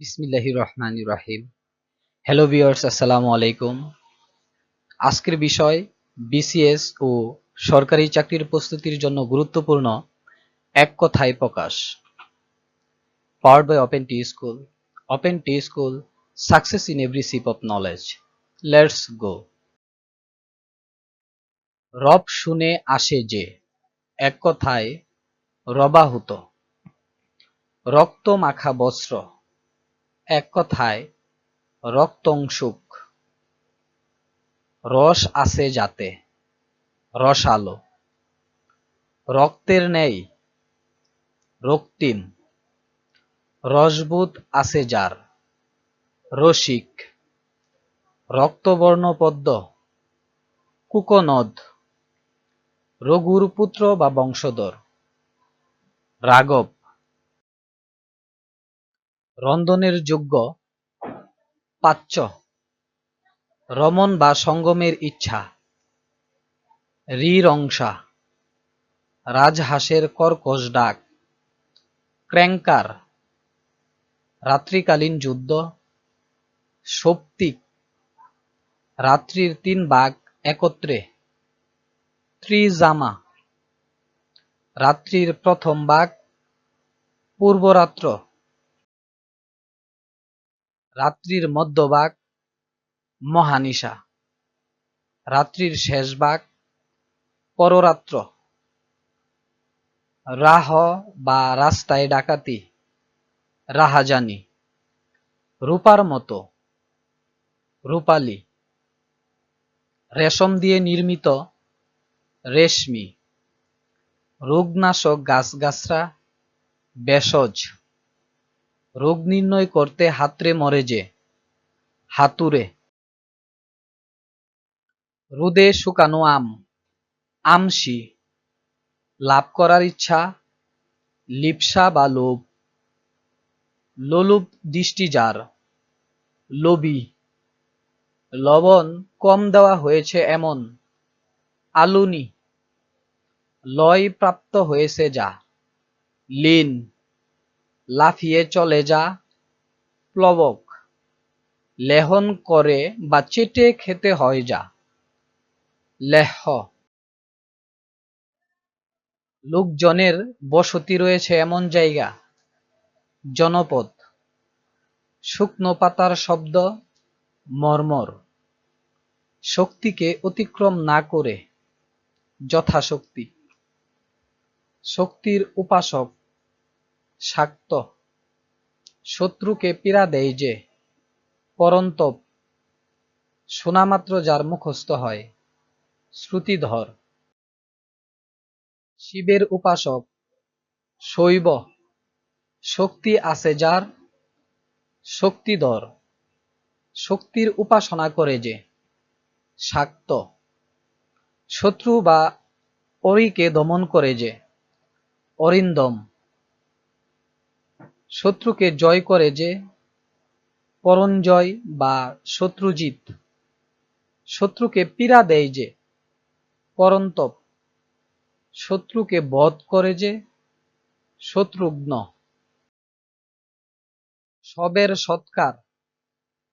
বিসমিল্লাহি রহমান রাহিম। Hello viewers আসসালামু আলাইকুম। আজকের বিষয় বিসিএস ও সরকারি চাকরির প্রস্তুতির জন্য গুরুত্বপূর্ণ এক কথায় প্রকাশ। Powered by open T school open T school success in every sip of knowledge let's go রব শুনে আসে যে এক কথায় রবাহুত। রক্ত মাখা বস্ত্র এক কথায় রক্তংশুক রস আছে যাতে, রসালো। রক্তের ন্যায় রক্তিম। রসবোধ আছে যার, রসিক। রক্তবর্ণ পদ্ম, কুকনদ। রঘুর পুত্র বা বংশধর। রাঘব। রন্ধনের যোগ্য পাচ্য রমন বা সঙ্গমের ইচ্ছা। রিরংসা। রাজহাঁসের কর্কশ ডাক। ক্র্যাঙ্কার। রাত্রিকালীন যুদ্ধ। সৌপ্তিক। রাত্রির তিন বাঘ একত্রে। ত্রিজামা। রাত্রির প্রথম বাঘ পূর্বরাত্র। রাত্রির মধ্যভাগ মহানিশা, রাত্রির শেষ ভাগ পররাত্র। রাহ বা রাস্তায় ডাকাতি, রাহাজানি, রূপার মতো, রূপালী। রেশম দিয়ে নির্মিত রেশমি, রোগনাশক গাছগাছরা ভেষজ রোগ নির্ণয় করতে হাতড়ে মরে যে হাতুড়ে রোদে শুকানো আম আমসি লাভ করার ইচ্ছা, লিপসা বা লোভ। লোলুপ দৃষ্টি যার লোভী। লবণ কম দেওয়া হয়েছে এমন, আলুনি। লয় প্রাপ্ত হয়েছে যা, লিন। লাফিয়ে চলে যা, প্লবক। লেহন করে বা চেটে খেতে হয় যা। লেহ। লোকজনের বসতি রয়েছে এমন জায়গা, জনপদ। শুকনো পাতার শব্দ, মর্মর। শক্তিকে অতিক্রম না করে যথাশক্তি। শক্তির উপাসক শাক্ত। শত্রুকে পীড়া দেয় যে, পরন্তপ। শোনামাত্র যার মুখস্থ হয়, শ্রুতিধর। শিবের উপাসক, শৈব। শক্তি আছে যার, শক্তিধর। শক্তির উপাসনা করে যে, শাক্ত। শত্রু বা অরিকে দমন করে যে, অরিন্দম। শত্রুকে জয় করে যে পরঞ্জয় বা শত্রুজিৎ। শত্রুকে পীড়া দেয় যে পরন্তপ। শত্রুকে বধ করে যে শত্রুঘ্ন। সবের সৎকার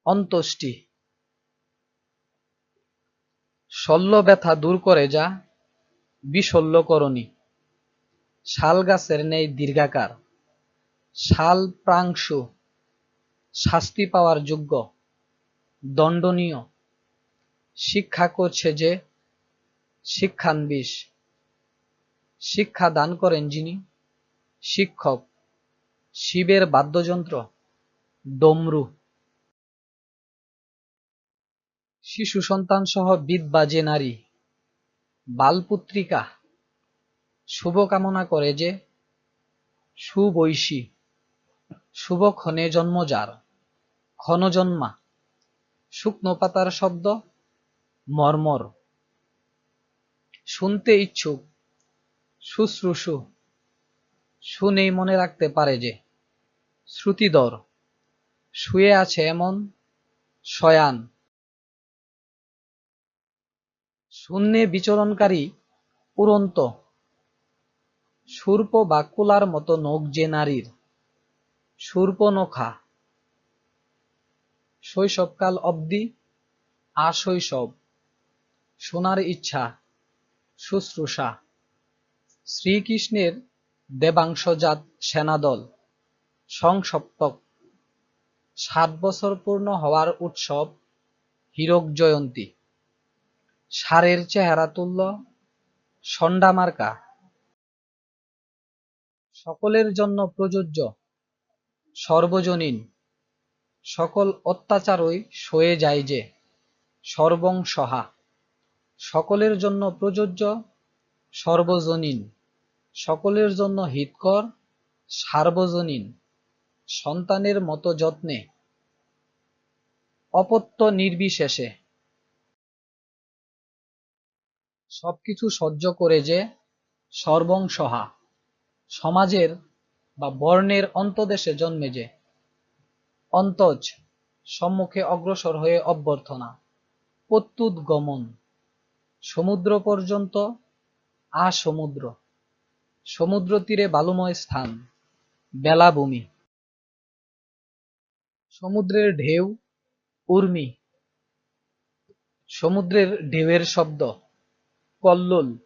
অন্ত্যেষ্টি। শল্য ব্যথা দূর করে যা বিশল্যকরণী শাল গাছের ন্যায় দীর্ঘাকার। শাল প্রাংশু শাস্তি পাওয়ার যোগ্য, দণ্ডনীয়। শিক্ষা করছে যে শিক্ষানবিশ। শিক্ষা দান করেন যিনি, শিক্ষক, শিবের বাদ্যযন্ত্র, ডমরু। শিশু সন্তান সহ বিধবা যে নারী, বালপুত্রিকা, শুভকামনা করে যে সুবৈশী শুভক্ষণে জন্ম যার ক্ষণজন্মা শুকনো পাতার শব্দ, মর্মর। শুনতে ইচ্ছুক, শুশ্রূষু। শুনেই মনে রাখতে পারে যে, শ্রুতিধর। শুয়ে আছে এমন, শয়ান। শূন্যে বিচরণকারী, উড়ন্ত। সূর্প বা কুলার মতো নখ যে নারীর। সূর্পনখা শৈশবকাল অবধি আশৈশব শোনার ইচ্ছা, শুশ্রূষা। শ্রীকৃষ্ণের দেবাংশজাত সেনাদল, সংসপ্তক। সাত বছর পূর্ণ হওয়ার উৎসব হীরক জয়ন্তী। সারের চেহারা তুল্য সন্ডামার্কা সকলের জন্য প্রযোজ্য। সর্বজনীন, সকল অত্যাচারই সয়ে যায় যে, সর্বং সহা। সকলের জন্য প্রযোজ্য, সর্বজনীন। সকলের জন্য হিতকর, সার্বজনীন। সন্তানের মতো যত্নে। অপত্য নির্বিশেষে। সবকিছু সহ্য করে যে, সর্বং সহা। সমাজের বা বর্ণের অন্তদেশে জন্মে যে, অন্তজ, সম্মুখে অগ্রসর হয়ে অভ্যর্থনা প্রত্যুত গমন সমুদ্র পর্যন্ত আসমুদ্র, সমুদ্র তীরে বালুময় স্থান, বেলাভূমি, সমুদ্রের ঢেউ, উর্মি, সমুদ্রের ঢেউয়ের শব্দ, কল্লোল,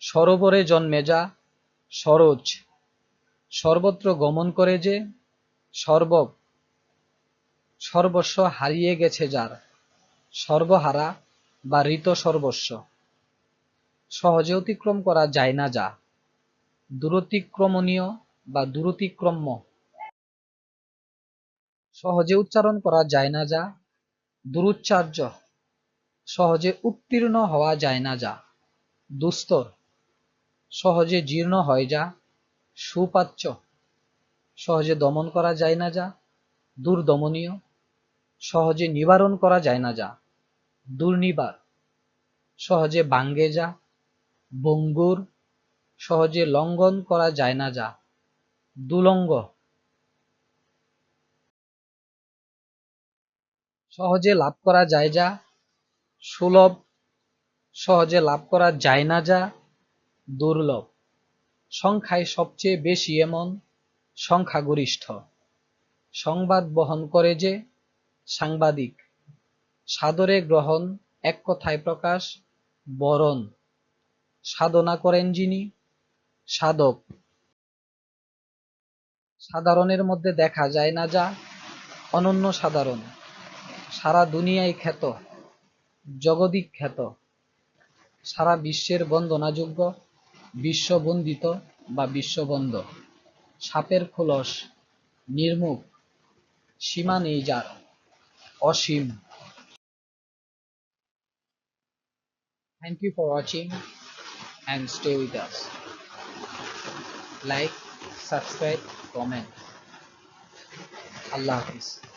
সরোবরে জন্মে যা, সরোজ। সর্বত্র গমন করে যে সর্ব, সর্বস্ব হারিয়ে গেছে যার। সর্বহারা বা ঋত সর্বস্ব। সহজে অতিক্রম করা যায় না যা। দূরতিক্রমণীয় বা দূরতিক্রম্য। সহজে উচ্চারণ করা যায় না যা। দুরুচ্চার্য। সহজে উত্তীর্ণ হওয়া যায় না যা। দুস্তর। সহজে জীর্ণ হয় যা। সুপাচ্য। সহজে দমন করা যায় না যা, দুর্দমনীয়। সহজে নিবারণ করা যায় না যা, দুর্নিবার। সহজে বাঙ্গে যা, বঙ্গুর। সহজে লঙ্ঘন করা যায় না যা, দুলঙ্গ। সহজে লাভ করা যায় যা, সুলভ। সহজে লাভ করা যায় না যা, দুর্লভ। সংখ্যায় সবচেয়ে বেশি এমন সংখ্যাগরিষ্ঠ। সংবাদ বহন করে যে সাংবাদিক। সাদরে গ্রহণ এক কথায় প্রকাশ, বরণ। সাধনা করেন যিনি, সাধক। সাধারণের মধ্যে দেখা যায় না যা অনন্য সাধারণ। সারা দুনিয়ায় খ্যাত জগদিক খ্যাত। সারা বিশ্বের বন্দনাযোগ্য বিশ্ববন্দিত বা বিশ্ববন্ধ। সাপের খোলস, নির্মুখ, সীমা নেই যার, অসীম। Thank you for watching and stay with us like subscribe comment Allah Hafiz.